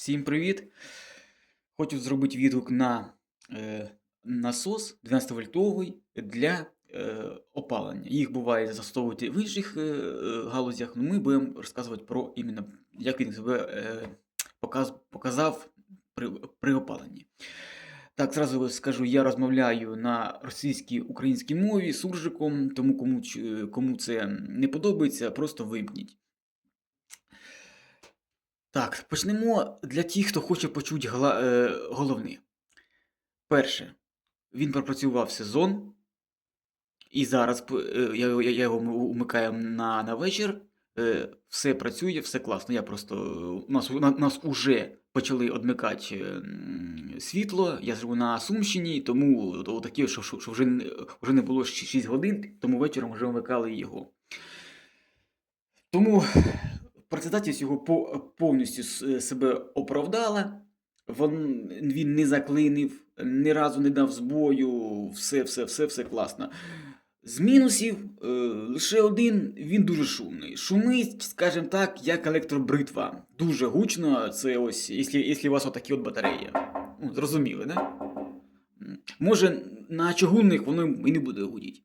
Всім привіт! Хочу зробити відгук на е, насос 12-вольтовий для е, опалення. Їх буває застосовувати в інших е, галузях, але ми будемо розказувати про іменно, як він себе е, показ, показав при, при опаленні. Так, зразу скажу, я розмовляю на російській українській мові суржиком, тому кому, кому це не подобається, просто вимкніть. Так, почнемо для тих, хто хоче почути е, головне. Перше, він пропрацював сезон, і зараз е, я, я, його умикаю на, на вечір. Е, все працює, все класно. Я просто нас, у нас уже почали одмикати е, світло. Я живу на Сумщині, тому що, що, що вже, вже не було 6 годин, тому вечором вже вмикали його. Тому працедатність його по- повністю себе оправдала. Він не заклинив, ні разу не дав збою, все, все, все, все класно. З мінусів е, лише один, він дуже шумний. Шумить, скажімо так, як електробритва. Дуже гучно, це ось, якщо, якщо у вас отакі от батареї. Ну, зрозуміли, да? Може, на чугунних воно і не буде гудіти.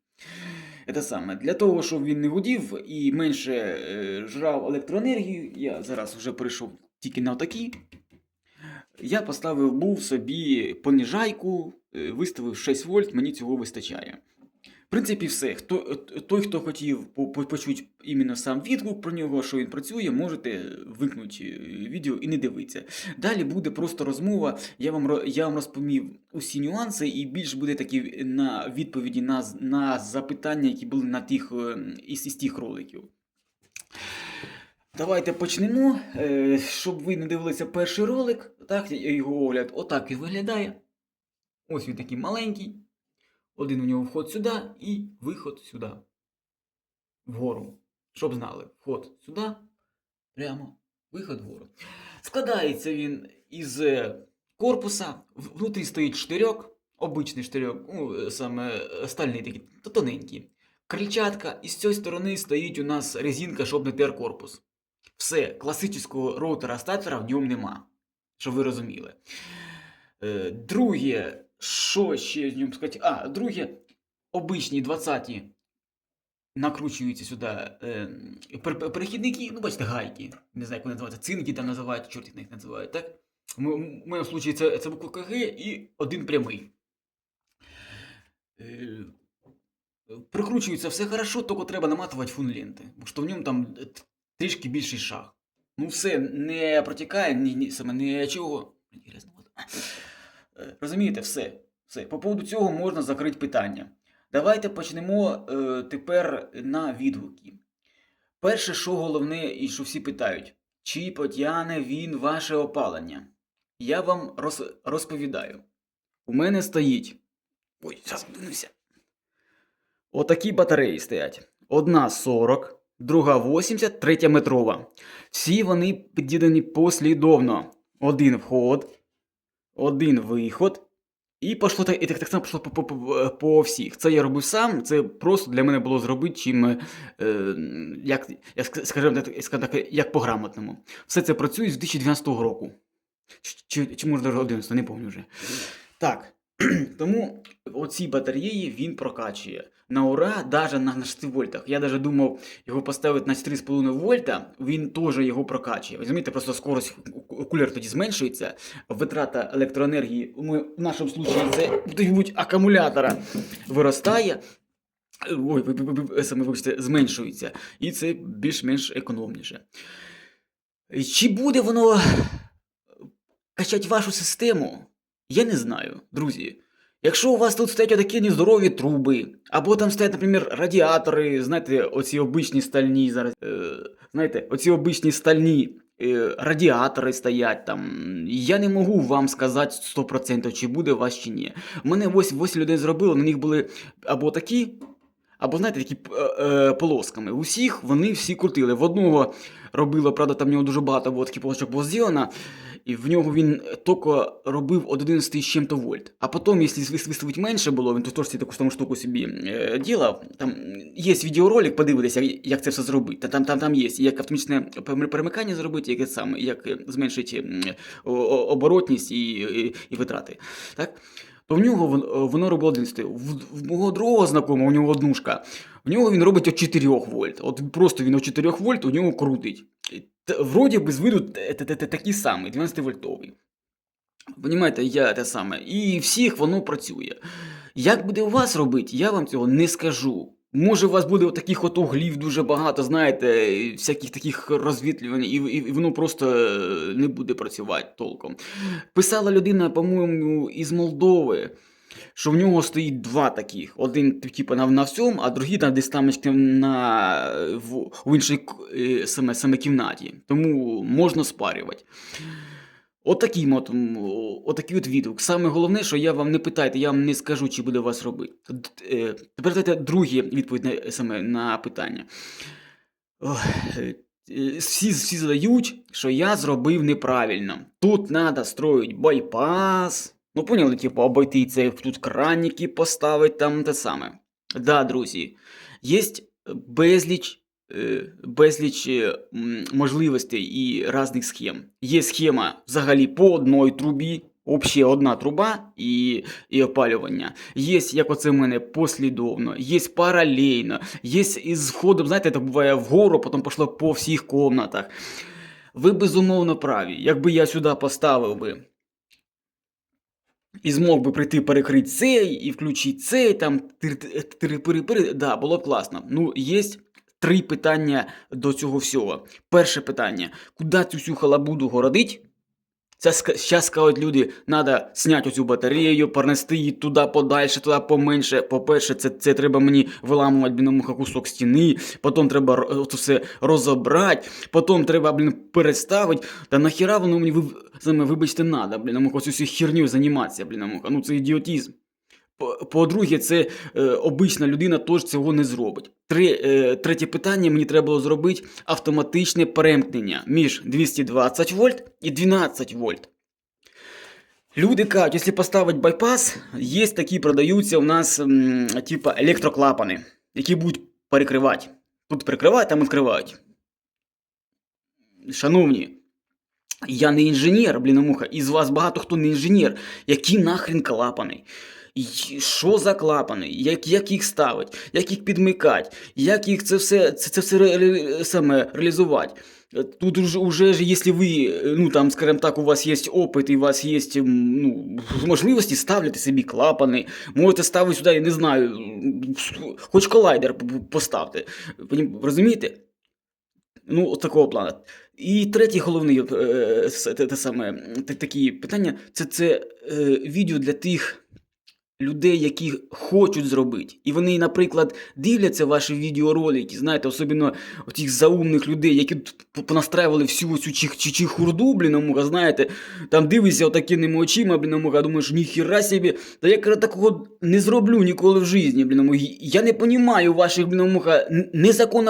Це саме, для того, щоб він не гудів і менше е, жрав електроенергію, я зараз вже перейшов тільки на такі. Я поставив був собі понижайку, е, виставив 6 вольт, мені цього вистачає. Принципі, все. Хто, той, хто хотів по- по- почути іменно сам відгук про нього, що він працює, можете вимкнути е, відео і не дивитися. Далі буде просто розмова. Я вам, я вам розповів усі нюанси, і більш буде такі на відповіді на, на запитання, які були на тих, е, із, із тих роликів. Давайте почнемо. Е, Щоб ви не дивилися перший ролик, так, його огляд, отак він виглядає. Ось він такий маленький. Один у нього вход сюди і виход сюди. Вгору. Щоб знали, вход сюди, прямо, виход вгору. Складається він із е, корпуса, внутрі стоїть штирьок, обичний штирьок, ну, е, саме е, стальний такий, то тоненький. Крильчатка, і з цієї сторони стоїть у нас резинка, щоб не тер корпус. Все, класичного роутера статера в ньому нема. Щоб ви розуміли. Друге, що ще з ним сказати? А, друге, обичні 20-ті накручуються сюди е, пер- пер- перехідники, ну, бачите, гайки. Не знаю, як вони називаються, цинки там називають, чорт їх називають, так? Мо- моєму випадку це, це буква КГ і один прямий. Е, Прикручується все хорошо, тільки треба наматувати фун ленти, що в ньому там е, трішки більший шаг. Ну все, не протікає, ні, ні, саме нічого. Грязновато. Е, Розумієте, все. все. По поводу цього можна закрити питання. Давайте почнемо е, тепер на відгуки. Перше, що головне, і що всі питають, чи потягне він ваше опалення? Я вам роз, розповідаю. У мене стоїть. Ой, подивлюся. Отакі батареї стоять. Одна 40, друга 80, третя метрова. Всі вони під'єднані послідовно. Один вход, один виход. І пішло так, і так, так само пішло по, по, по, всіх. Це я робив сам, це просто для мене було зробити, чим, е, як, я ск- скажімо так, як по-грамотному. Все це працює з 2012 року. Чи, чи може навіть 11, не пам'ятаю вже. Так. Тому оці батареї він прокачує. На ура, навіть на 6 вольтах. Я навіть думав його поставити на 4,5 вольта, він теж його прокачує. Розумієте, просто скорость кулер тоді зменшується, витрата електроенергії, ми, в нашому случаї це будь акумулятора виростає. Ой, саме вибачте, зменшується. І це більш-менш економніше. Чи буде воно качати вашу систему? Я не знаю, друзі. Якщо у вас тут стоять такі нездорові труби, або там стоять, наприклад, радіатори, знаєте, оці обичні стальні зараз, е, знаєте, оці обичні стальні е, радіатори стоять там. Я не можу вам сказати 100%, чи буде у вас чи ні. Мене ось 8 людей зробило, на них були або такі, або, знаєте, такі е, е, полосками. Усіх вони всі крутили. В одного робило, правда, там в нього дуже багато було таких полосочок було зроблено. І в нього він тільки робив от 11 з чим-то вольт. А потім, якщо вис- виставити менше було, він то теж таку саму штуку собі е, ділав. Там є відеоролик, подивитися, як, це все зробити. Та Там, там, там є, як автоматичне перем- перемикання зробити, як, саме, як зменшити оборотність і, і, і витрати. Так? То в нього воно робило 11. В, мого другого знакомого, у нього однушка, в нього він робить от 4 вольт. От просто він от 4 вольт у нього крутить. Вроді би з виду такі самий, 12 вольтовий. Понімаєте, я те саме. І всіх воно працює. Як буде у вас робити, я вам цього не скажу. Може, у вас буде таких от углів дуже багато, знаєте, всяких таких розвітлювань, і, і, і воно просто е, не буде працювати толком. Писала людина, по-моєму, із Молдови, що в нього стоїть два таких. Один, типу, на, на всьому, а другий там десь там на, в, в іншій е, саме, саме кімнаті. Тому можна спарювати. Отакий от, отакий от відгук. Саме головне, що я вам не питайте, я вам не скажу, чи буде вас робити. Е, Тепер дайте друге відповідь на, саме на питання. Е, е, всі, всі задають, що я зробив неправильно. Тут треба строїть байпас. Ну, поняли, типу, обойти це, тут краники поставити, там те саме. Да, друзі, є безліч, безліч е, можливостей і різних схем. Є схема взагалі по одній трубі, Взагалі одна труба і, і опалювання. Є, як оце в мене, послідовно, є паралельно, є із входом, знаєте, це буває вгору, потім пішло по всіх комнатах. Ви безумовно праві. Якби я сюди поставив би і змог би прийти перекрити цей і включити цей, там тири-пири-пири, да, було б класно. Ну, є три питання до цього всього. Перше питання: куди цю всю халабуду городить? Це зараз кажуть люди, треба зняти оцю батарею, перенести її туди подальше, туди поменше. По-перше, це, це треба мені виламувати блін, кусок стіни, потім треба це все розібрати, потім треба, блін, переставити. Та нахіра воно мені, вибачте, треба, блін, муха, ось цю херню займатися, блін. Ну це ідіотизм. По- По-друге, це е, обична людина теж цього не зробить. Три, е, третє питання мені треба було зробити автоматичне перемкнення між 220 вольт і 12 вольт. Люди кажуть, якщо поставити байпас, є такі продаються у нас м, типа електроклапани, які будуть перекривати. Тут перекривають, там відкривають. Шановні, я не інженер, блін, муха, із вас багато хто не інженер. Які нахрен клапани? Що за клапани? Як, як їх ставить, як їх підмикати, як їх це все, це, це все ре, саме реалізувати? Е, Тут уже, уже ж, якщо ви, е, ну там, скажімо так, у вас є опит і у вас є ну, можливості ставити собі клапани, можете ставити сюди, я не знаю, хоч колайдер поставте. Розумієте? Ну, от такого плану. І третє головне е, те, саме, такі питання це, це е, відео для тих людей, які хочуть зробити. І вони, наприклад, дивляться ваші відеоролики, знаєте, особливо тих заумних людей, які понастраювали всю цю чих, чих, чихурду, блін, амура, знаєте, там дивишся отакими очима, блін, амура, думаєш, ніхіра собі, та я каже, такого не зроблю ніколи в житті, блін, амура. Я не понімаю ваших, блін, амура, н-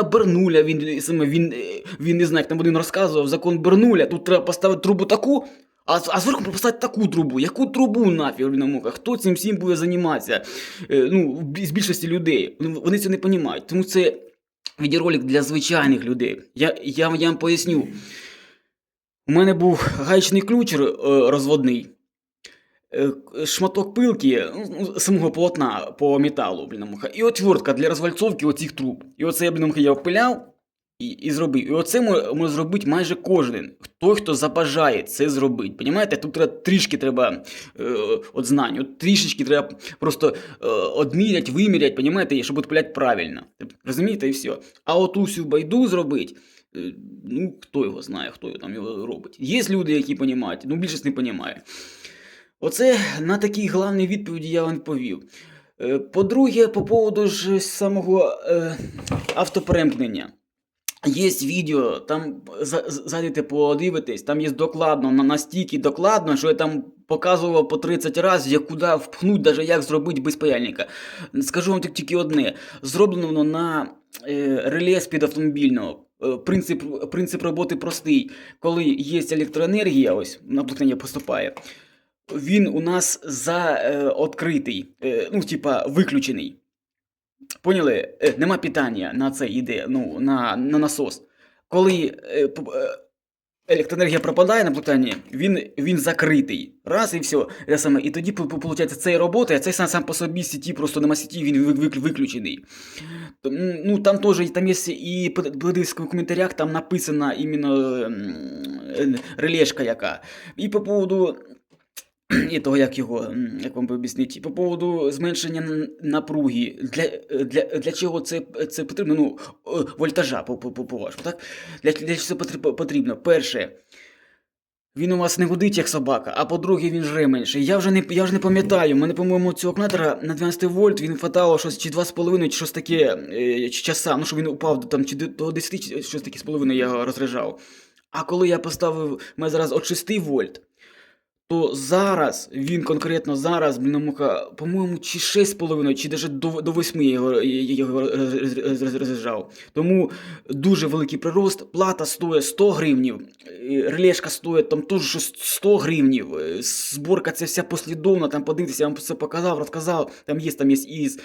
Бернуля, він, саме, він, е, він не знаю, як там один розказував, закон Бернуля, тут треба поставити трубу таку, а, а зверху поставити таку трубу. Яку трубу нафіг, муха? Хто цим всім буде займатися? Е, ну, з більшості людей. Ну, Вони це не розуміють. Тому це відеоролик для звичайних людей. Я, я, я вам поясню. У мене був гаечний ключ е, розводний. Е, Шматок пилки ну, самого полотна по металу, блін, муха, і отвертка для розвальцовки оцих труб. І оце я блін, я впиляв і, і зробив. І оце може, зробити майже кожен. Той, хто забажає це зробити. Понімаєте? Тут треба, трішки треба е, от знань, от трішечки треба просто е, одмірять, вимірять, понімаєте, щоб відпиляти правильно. Розумієте, і все. А от усю байду зробити. е, Ну, хто його знає, хто його там його робить. Є люди, які розуміють, ну більшість не розуміє. Оце на такій головній відповіді я вам повів. Е, По-друге, по поводу ж самого е, автоперемкнення. Є відео, там зайдете подивитесь, там є докладно, настільки докладно, що я там показував по 30 разів, як куди впхнуть, навіть як зробити без паяльника. Скажу вам тільки- одне: зроблено воно на е, реле з-під автомобільного. е, принцип, принцип роботи простий. Коли є електроенергія, ось на поступає, він у нас за е, відкритий, е, ну, типа, виключений. Поняли? Е, нема питання на це йде, ну, на, на насос. Коли е, е, електроенергія пропадає на платанні, він, він закритий. Раз і все. Те саме. І тоді, виходить, цей роботає, а цей сам, сам по собі сіті, просто нема сіті, він ви- ви- виключений. Ну, там теж там є і подивись в коментарях, там написана іменно релешка яка. І по поводу і того, як його, як вам би об'яснити, по поводу зменшення напруги, для, для, для чого це, це потрібно? Ну, е, вольтажа, по, по, по, по-вашому, так? Для, для чого це потрібно? Перше, він у вас не гудить, як собака, а по-друге, він жре менше. Я вже не, я вже не пам'ятаю, мене, по-моєму, цього акумулятора на 12 вольт він хватало щось чи 2,5, чи щось таке е, чи часа, ну, що він упав до, там, чи до- до 10, чи щось таке з половиною я його розряджав. А коли я поставив, мене зараз от 6 вольт, то зараз, він конкретно зараз, блін, муха, по-моєму, чи 6,5, чи навіть до, до 8 я його, я його роз- розряджав. Тому дуже великий прирост. Плата стоїть 100 гривнів, е, релешка стоїть там теж 100 гривнів. е, Зборка це вся послідовна, там подивитися, я вам все показав, розказав. Там є, там є і з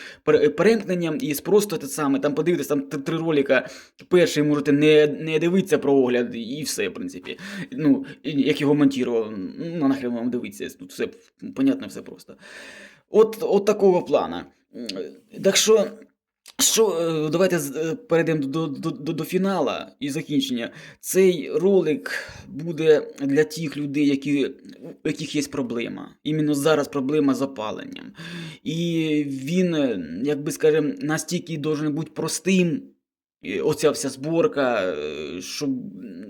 перемкненням, і з просто те саме. Там подивитися, там три ролика. Перший можете не, не дивитися про огляд, і все, в принципі. Ну, як його монтував, ну нахрен вам дивитися, тут все понятно, все просто. От, от такого плана. Так що, що е, давайте е, перейдемо до, до, до, до фінала і закінчення. Цей ролик буде для тих людей, які, у яких є проблема. Іменно зараз проблема з опаленням. І він, е, як би скажемо, настільки должен бути простим. Оця вся зборка, е, щоб,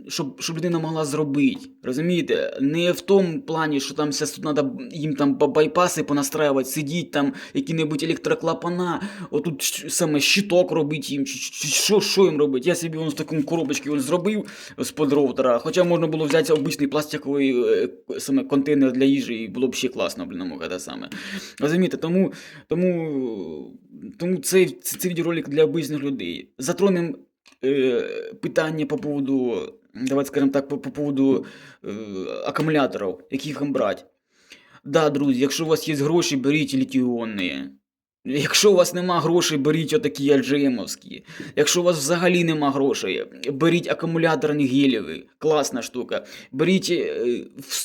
щоб, щоб людина могла зробити. Розумієте? Не в тому плані, що там треба їм там байпаси понастраювати, сидіть там які-небудь електроклапана, отут саме щиток робити їм, що, що їм робити. Я собі з такому коробочки ось зробив з-под роутера, хоча можна було взяти обичний пластиковий е, саме контейнер для їжі, і було б ще класно, блін, те саме. Розумієте, тому, тому, тому цей, цей відеоролик для обичних людей. Затронемо е, питання по поводу, давайте скажемо так, по, по поводу е, акумуляторів, яких їм брати. Да, друзі, якщо у вас є гроші, беріть літіонні. Якщо у вас нема грошей, беріть отакі альджемовські. Якщо у вас взагалі нема грошей, беріть акумуляторні гелєві. Класна штука. Беріть е,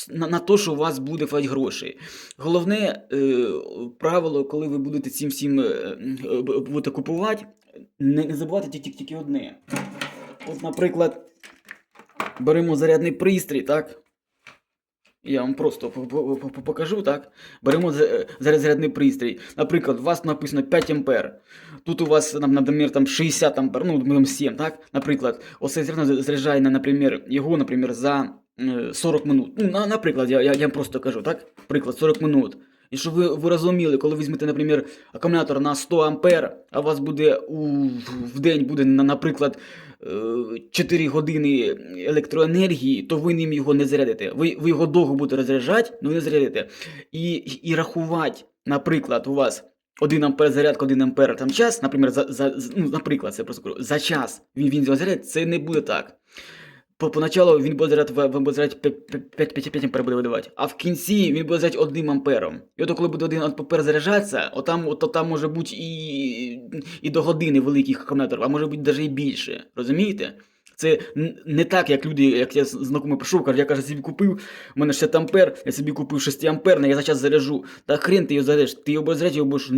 на, на те, що у вас буде хватить грошей. Головне е, правило, коли ви будете цим всім е, е, будете купувати, не, забувайте тільки, тільки одне. От, наприклад, беремо зарядний пристрій, так? Я вам просто по- по- по- покажу, так? Беремо за- заряд- зарядний пристрій. Наприклад, у вас написано 5 ампер. Тут у вас, наприклад, там 60 ампер, ну, 7, так? Наприклад, оце зерно заряджає, наприклад, його, наприклад, за е, 40 минут. Ну, наприклад, я, я, я вам просто кажу, так? Приклад, 40 минут. І щоб ви, ви розуміли, коли візьмете, наприклад, акумулятор на 100 ампер, а у вас буде у, в день буде, наприклад, е, 4 години електроенергії, то ви ним його не зарядите. Ви, ви його довго будете розряджати, але не зарядите. І, і рахувати, наприклад, у вас 1 ампер зарядка, 1 ампер там час, наприклад, за, за, ну, наприклад, це просто кажу, за час він, він зарядить, це не буде так. По, поначалу він буде заряд, вам буде заряд 5, 5, 5, 5 ампер буде видавати, а в кінці він буде заряд 1 ампером. І от коли буде 1 ампер заряджатися, отам, от, там може бути і, і до години великих акумуляторів, а може бути навіть і більше. Розумієте? Це не так, як люди, як я з- знайомий прийшов, каже, я каже, собі купив, у мене 60 ампер, я собі купив 6 амперний, я за час заряджу. Та хрен ти його заряджеш, ти його будеш заряджати, його будеш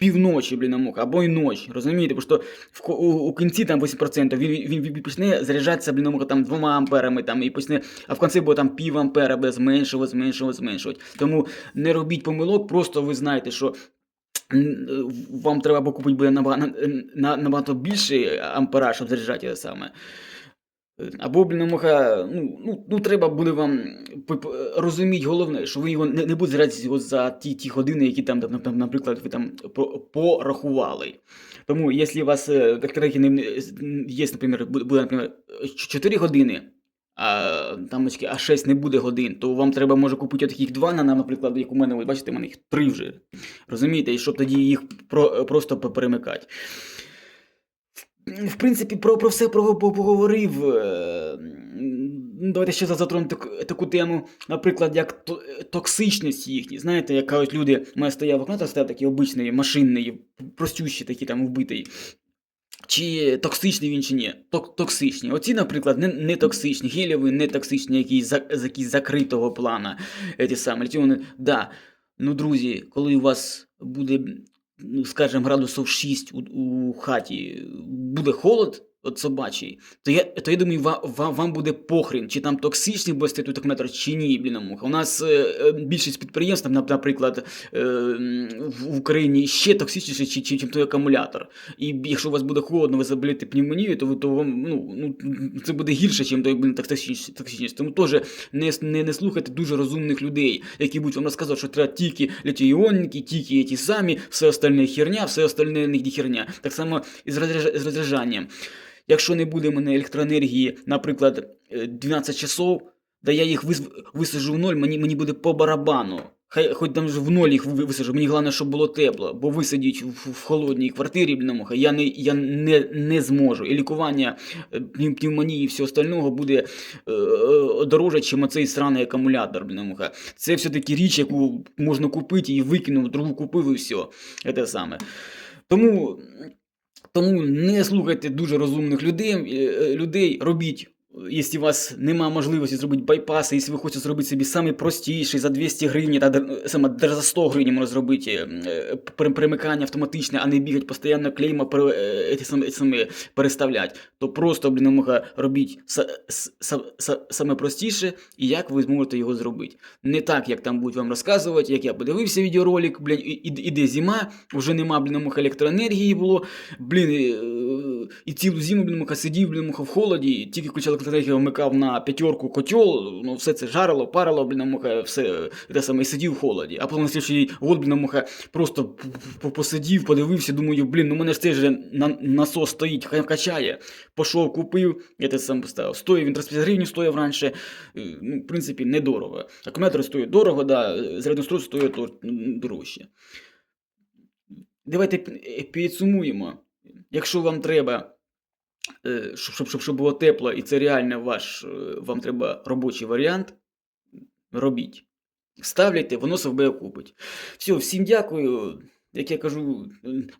півночі, блін, мог, або й ніч, розумієте? Бо що в, у, у кінці там 8%, він, він, він почне заряджатися, блін, мог, там 2 амперами, там, і почне, а в кінці буде там пів ампера, буде зменшувати, зменшувати, зменшувати. Тому не робіть помилок, просто ви знаєте, що вам треба купити буде набагато, набагато більше ампера, щоб заряджати його саме. Або, блін, муха, ну, ну, ну, треба буде вам п- розуміти головне, що ви його не, не будете його за ті, ті години, які там, там, наприклад, ви там порахували. Тому, якщо у вас е, є, наприклад, буде, наприклад, 4 години, а там а 6 не буде годин, то вам треба може купити таких два, на, наприклад, як у мене, ви бачите, у мене їх три вже. Розумієте, і щоб тоді їх про, просто перемикати. В принципі, про, про все про, по- поговорив. е, Давайте ще затронемо таку, таку тему, наприклад, як токсичність їхні. Знаєте, як кажуть люди, у мене стояв окно, стояв такий обичний, машинний, простющий, такий там вбитий. Чи токсичний він чи ні? Ток, токсичні. Оці, наприклад, не, не токсичні, гелєві не токсичні, якісь, за, якісь закритого плана. е, Ті самі. Ті вони, да. Ну, друзі, коли у вас буде, скажімо, градусів 6 у, у хаті, буде холод, от собачий, то я, то я думаю, вам, вам, буде похрін, чи там токсичний буде стояти токметр, чи ні, блін, муха. У нас е, е, більшість підприємств, там, наприклад, е, в Україні ще токсичніше, чи, чи, чим той акумулятор. І якщо у вас буде холодно, ви заболієте пневмонією, то, то вам ну, ну, це буде гірше, ніж той блін, токсичність. токсичність. Тому теж не, не, не слухайте дуже розумних людей, які будуть вам розказувати, що треба тільки літій-іонники, тільки ті самі, все остальне херня, все остальне не херня. Так само і з розряджанням. Якщо не буде в мене електроенергії, наприклад, е, 12 часов, да я їх вис- висажу в ноль, мені, мені буде по барабану. Хай хоч там в ноль їх ви- висажу, мені головне, щоб було тепло, бо висадіть в, в холодній квартирі, блін, муха, я не, я не, не зможу. І лікування е, пневмонії і всього остального буде е, е, дороже, чим оцей сраний акумулятор, блін, муха. Це все-таки річ, яку можна купити і викинув, другу купив і все. Це саме. Тому тому не слухайте дуже розумних людей, е, людей робіть. Якщо у вас немає можливості зробити байпаси, якщо ви хочете зробити собі самий простіший за 200 гривень, та саме за 100 гривень можна зробити е, перемикання автоматичне, а не бігати постійно клейма е, переставляти, то просто, блін, муха, робіть саме простіше, і як ви зможете його зробити. Не так, як там будуть вам розказувати, як я подивився відеоролик, блін, іде зима, вже нема, блін, електроенергії було, блін, і, цілу зиму, блін, муха, сидів, блін, муха, в холоді, тільки включав електроенергію, вмикав на п'ятерку котел, ну, все це жарило, парило, блін, муха, все, те саме, і сидів в холоді. А потім на слідчий год, блін, муха, просто посидів, подивився, думаю, блін, ну мене ж цей же на, насос стоїть, хай качає. Пішов, купив, я те сам поставив. Стоїв він 35 гривень, стоїв раніше, е, ну, в принципі, недорого. Акумулятори стоять дорого, да, зарядний стоїть дорожче. Давайте підсумуємо. Якщо вам треба, е, щоб, щоб, щоб, було тепло, і це реально ваш, е, вам треба робочий варіант, робіть. Ставляйте, воно себе окупить. Все, всім дякую. Як я кажу,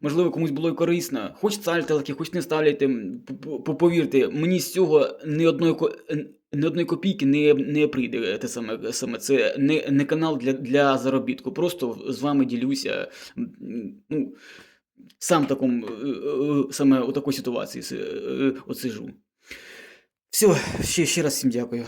можливо, комусь було і корисно. Хоч ставте лайки, хоч не ставляйте. м, п- п- Повірте, мені з цього ні одної, ні одної копійки не, не прийде. Те саме, саме. Це не, не канал для, для заробітку. Просто з вами ділюся. Ну, сам таком, такому, е, е, саме у такій ситуації е, сижу. Все, ще, ще раз всім дякую.